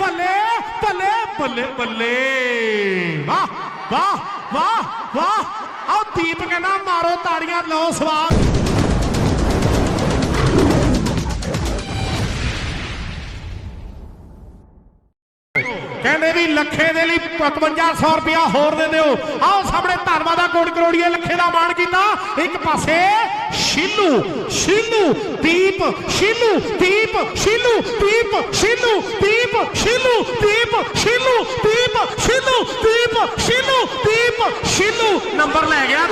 ਬੱਲੇ ਬੱਲੇ ਬੱਲੇ ਬੱਲੇ ਵਾਹ ਵਾਹ ਵਾਹ ਵਾਹ। ਆਓ ਦੀਪ ਕਹਿੰਦਾ ਮਾਰੋ ਤਾੜੀਆਂ, ਲਓ ਸਵਾਦ ਕਹਿੰਦੇ ਵੀ ਲੱਖੇ ਦੇ ਲਈ 5500 ਰੁਪਇਆ ਹੋਰ ਦੇ ਦਿਓ। ਆਓ ਸਾਹਮਣੇ ਧਰਮਾ ਦਾ ਕੋਟ ਕਰੋੜੀਏ ਲੱਖੇ ਦਾ ਮਾਣ ਕੀਤਾ। ਇੱਕ ਪਾਸੇ ਸ਼ੀਲੂ ਸ਼ੀਲੂ, ਦੀਪ ਸ਼ੀਲੂ ਦੀਪ ਸ਼ੀਲੂ ਦੀਪ ਸ਼ੀਲੂ ਦੀਪ ਸ਼ੀਲੂ ਦੀਪ ਸ਼ੀਲੂ ਦੀਪ ਸ਼ੀਲੂ ਦੀਪ ਸ਼ੀਲੂ ਦੀਪ, ਸ਼ੀਲੂ। ਨੰਬਰ ਲੈ ਗਿਆ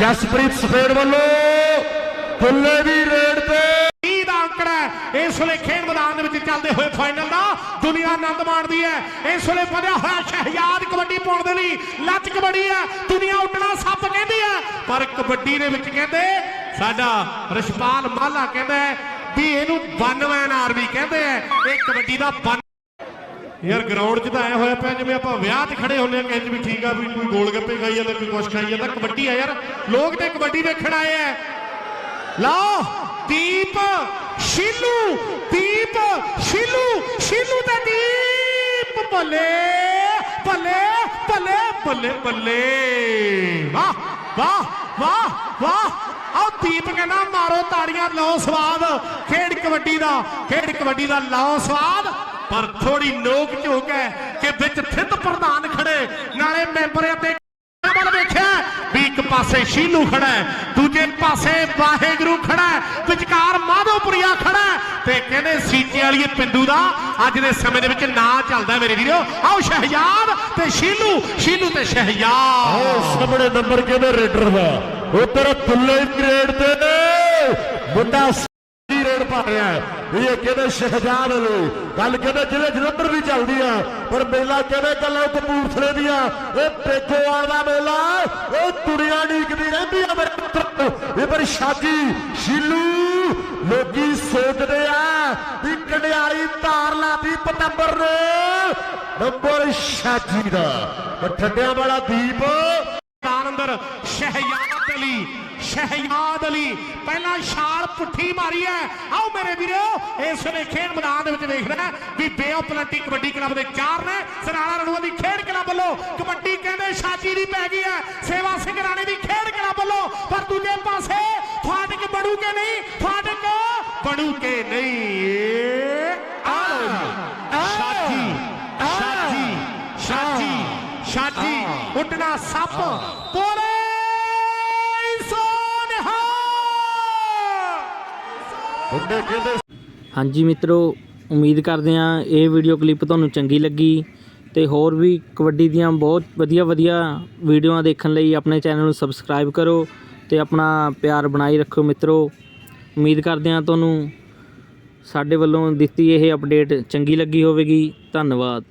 ਜਸਪ੍ਰੀਤ ਸਪੇਡ ਵੱਲੋਂ ਫੁੱਲੇ ਦੀ ਰੇਡ ਤੇ ਇਸ ਵੇਲੇ ਖੇਡ ਮੈਦਾਨ ਦੇ ਵਿੱਚ ਚੱਲਦੇ ਹੋਏ ਫਾਈਨਲ ਦਾ ਦੁਨੀਆ ਆਨੰਦ ਮਾਣਦੀ ਹੈ। ਇਸ ਵੇਲੇ ਵਧਿਆ ਹੋਇਆ ਸ਼ਹਿਜ਼ਾਦ ਕਬੱਡੀ ਪਾਉਣ ਦੇ ਲਈ ਲੱਚ ਕਬੱਡੀ ਹੈ। ਦੁਨੀਆ ਉੱਡਣਾ ਸੱਪ ਕਹਿੰਦੀ ਹੈ। ਪਰ ਕਬੱਡੀ ਦੇ ਵਿੱਚ ਕਹਿੰਦੇ, ਸਾਡਾ ਰਸ਼ਪਾਲ ਮਾਲਾ ਕਹਿੰਦਾ ਵੀ ਇਹਨੂੰ ਵਨਮੈਨ ਆਰਮੀ ਕਹਿੰਦੇ ਆ ਇਹ ਕਬੱਡੀ ਦਾ ਯਾਰ ਗਰਾਊਂਡ 'ਚ ਤਾਂ ਐ ਹੋਇਆ ਪਿਆ, ਜਿਵੇਂ ਆਪਾਂ ਵਿਆਹ ਚ ਖੜੇ ਹੁੰਦੇ ਆ ਕਹਿੰਦੇ ਵੀ ਠੀਕ ਆ ਵੀ ਕੋਈ ਗੋਲ ਗੱਪੇ ਖਾਈ ਜਾਂਦਾ ਕੋਈ ਕੁਛ ਖਾਈ ਜਾਂਦਾ ਕਬੱਡੀ ਆ ਯਾਰ। ਲੋਕ ਤੇ ਕਬੱਡੀ ਵੇਖਣ ਆਏ ਆ ਲਓ, ਦੀਪ ਸ਼ੀਲੂ ਦੀਪ ਸ਼ੀਲੂ ਸ਼ੀਲੂ ਤੇ ਦੀਪ ਬੱਲੇ ਬੱਲੇ ਬੱਲੇ ਬੱਲੇ ਬੱਲੇ ਵਾਹ ਵਾਹ ਵਾਹ ਵਾਹ। ਆਓ ਦੀਪ ਕਹਿੰਦਾ ਮਾਰੋ ਤਾੜੀਆਂ, ਲਓ ਸਵਾਦ। ਖੇਡ ਕਬੱਡੀ ਦਾ, ਖੇਡ ਕਬੱਡੀ ਦਾ ਲਓ ਸਵਾਦ। ਪਰ ਥੋੜੀ ਨੋਕ ਝੋਕ ਹੈ ਕਿ ਵਿੱਚ ਥਿੰਦ ਪ੍ਰਧਾਨ ਖੜੇ। ਨਾਲੇ ਮੈਂਬਰ ਅਤੇ ਵੱਲ ਵੇਖਿਆ? ਵੀ ਇੱਕ ਪਾਸੇ ਸ਼ੀਲੂ ਖੜਾ ਹੈ, ਦੂਜੇ ਪਾਸੇ ਵਾਹਿਗੁਰੂ ਖੜਾ ਹੈ, ਵਿਚਕਾਰ ਮਾਧੋਪੁਰੀਆ ਖੜਾ ਹੈ ਤੇ ਕਹਿੰਦੇ ਸੀਚੇ ਵਾਲੀ ਪਿੰਡੂ ਦਾ ਅੱਜ ਦੇ ਸਮੇਂ ਦੇ ਵਿੱਚ ਨਾਂ ਚੱਲਦਾ ਹੈ ਮੇਰੇ ਵੀਰੋ। ਆਓ ਸ਼ਹਿਜ਼ਾਦ ਤੇ ਸ਼ੀਲੂ ਸ਼ੀਲੂ ਤੇ ਸ਼ਹਿਜ਼ਾਦ। ਉਹ ਸਾਹਮਣੇ ਨੰਬਰ ਕਿਹਦੇ ਰੇਡਰ ਦਾ? ਉਧਰ ਫੁੱਲੇ ਦੀ ਤੇ। ਪਾ ਰਿਹਾ ਵੀ ਇਹ ਕਹਿੰਦੇ ਸ਼ਹਿਜਾਦ ਲਈ ਗੱਲ ਕਹਿੰਦੇ ਜ਼ਿਲ੍ਹੇ ਜਲੰਧਰ ਦੀ ਚੱਲਦੀ ਆ, ਪਰ ਮੇਲਾ ਕਹਿੰਦੇ ਗੱਲਾਂ ਕਪੂਰਥਲੇ ਦੀਆਂ ਇਹ ਪੇਖੋਵਾਲ ਦਾ ਮੇਲਾ, ਇਹ ਦੁਨੀਆ ਢੀਕਦੀ ਰਹਿੰਦੀ ਆ ਮੇਰੇ ਪੁੱਤਰ। ਇਹ ਪਰ ਸ਼ਾਜੀ ਸ਼ੀਲੂ, ਲੋਕੀ ਸੋਚਦੇ ਆ ਵੀ ਕੰਡਿਆਲੀ ਧਾਰ ਲਾਤੀ ਪਤੰਬਰ ਨੇ। ਨੰਬਰ ਸ਼ਾਜੀ ਦਾ। ਪਰ ਵਾਲਾ ਦੀਪ ਮੈਦਾਨ ਅੰਦਰ ਸ਼ਹਿਜ਼ਾਦ ਅਲੀ। ਸ਼ਹਿਜ਼ਾਦ ਅਲੀ। ਪਹਿਲਾਂ ਛਾਲ ਪੁੱਠੀ ਮਾਰੀ ਹੈ। ਆਓ ਮੇਰੇ ਵੀਰੋ ਇਸ ਵੇਲੇ ਖੇਡ ਮੈਦਾਨ ਦੇ ਵਿੱਚ ਵੇਖਣਾ ਹੈ ਵੀ Bay of Plenty kabaddi club ਦੇ ਚਾਰ ਨੇ ਸਰਾਣਾ ਰਣੂਆ ਦੀ ਖੇਡ ਕਲੱਬ ਵੱਲੋਂ। ਕਬੱਡੀ ਕਹਿੰਦੇ ਸ਼ਾਜੀ ਦੀ ਪੈ ਗਈ ਹੈ ਸੇਵਾ ਸਿੰਘ ਰਾਣੇ ਦੀ ਖੇਡ ਕਲੱਬ ਵੱਲੋਂ। ਪਰ ਦੂਜੇ ਪਾਸੇ ਫਾਟਕ ਬੜੂ ਕੇ ਨਹੀਂ ਫਾਟਕ ਬੜੂ ਕੇ ਨਹੀਂ। ਆ ਲਓ ਜੀ। ਸ਼ਾਜੀ ਸ਼ਾਜੀ ਸ਼ਾਜੀ ਸ਼ਾਜੀ। ਉੱਡਣਾ ਸੱਪ ਪੋਲੇ ਹਾਂਜੀ ਮਿੱਤਰੋ, ਉਮੀਦ ਕਰਦੇ ਹਾਂ ਇਹ ਵੀਡੀਓ ਕਲਿੱਪ ਤੁਹਾਨੂੰ ਚੰਗੀ ਲੱਗੀ ਤੇ ਹੋਰ ਵੀ ਕਬੱਡੀ ਦੀਆਂ ਬਹੁਤ ਵਧੀਆ ਵਧੀਆ ਵੀਡੀਓਆਂ ਦੇਖਣ ਲਈ ਆਪਣੇ ਚੈਨਲ ਨੂੰ ਸਬਸਕ੍ਰਾਈਬ ਕਰੋ ਤੇ ਆਪਣਾ ਪਿਆਰ ਬਣਾਈ ਰੱਖੋ ਮਿੱਤਰੋ। ਉਮੀਦ ਕਰਦੇ ਹਾਂ ਤੁਹਾਨੂੰ ਸਾਡੇ ਵੱਲੋਂ ਦਿੱਤੀ ਇਹ ਅਪਡੇਟ ਚੰਗੀ ਲੱਗੀ ਹੋਵੇਗੀ। ਧੰਨਵਾਦ।